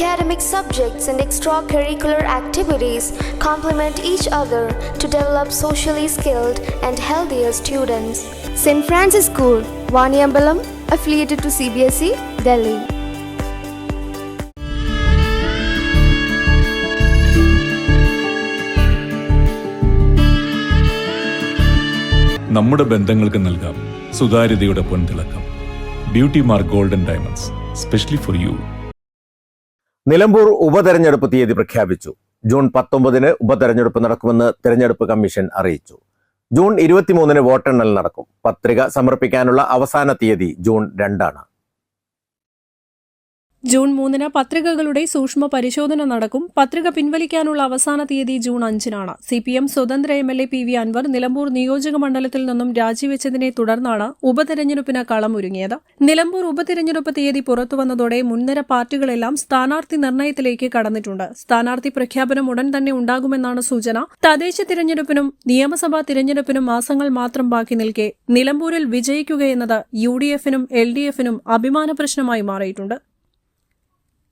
Academic subjects and extracurricular activities complement each other to develop socially skilled and healthier students. St. Francis School, Vaniambalam, affiliated to CBSE, E, Delhi. നമ്മുടെ ബന്ധങ്ങൾക്ക് നൽകാം സുതാര്യതയുടെ പൊൻതിളക്കം beauty mark golden diamonds specially for you Nilambur ഉപതെരഞ്ഞെടുപ്പ് തീയതി പ്രഖ്യാപിച്ചു. June പത്തൊമ്പതിന് ഉപതെരഞ്ഞെടുപ്പ് നടക്കുമെന്ന് തെരഞ്ഞെടുപ്പ് കമ്മീഷൻ അറിയിച്ചു. ജൂൺ ഇരുപത്തിമൂന്നിന് വോട്ടെണ്ണൽ നടക്കും. പത്രിക സമർപ്പിക്കാനുള്ള അവസാന തീയതി ജൂൺ രണ്ടാണ്. ജൂൺ മൂന്നിന് പത്രികകളുടെ സൂക്ഷ്മ പരിശോധന നടക്കും. പത്രിക പിൻവലിക്കാനുള്ള അവസാന തീയതി ജൂൺ അഞ്ചിനാണ്. സി പി എം സ്വതന്ത്ര M L A P V Anvar Nilambur നിയോജക മണ്ഡലത്തിൽ നിന്നും രാജിവെച്ചതിനെ തുടർന്നാണ് ഉപതെരഞ്ഞെടുപ്പിന് കളമൊരുങ്ങിയത് നിലമ്പൂർ ഉപതെരഞ്ഞെടുപ്പ് തീയതി പുറത്തുവന്നതോടെ മുൻനിര പാർട്ടികളെല്ലാം സ്ഥാനാർത്ഥി നിർണയത്തിലേക്ക് കടന്നിട്ടുണ്ട്. സ്ഥാനാർത്ഥി പ്രഖ്യാപനം ഉടൻ തന്നെ ഉണ്ടാകുമെന്നാണ് സൂചന. തദ്ദേശ തിരഞ്ഞെടുപ്പിനും നിയമസഭാ തിരഞ്ഞെടുപ്പിനും മാസങ്ങൾ മാത്രം ബാക്കി നിൽക്കെ നിലമ്പൂരിൽ വിജയിക്കുകയെന്നത് യു ഡി എഫിനും എൽ ഡി എഫിനും അഭിമാന പ്രശ്നമായി മാറിയിട്ടുണ്ട്.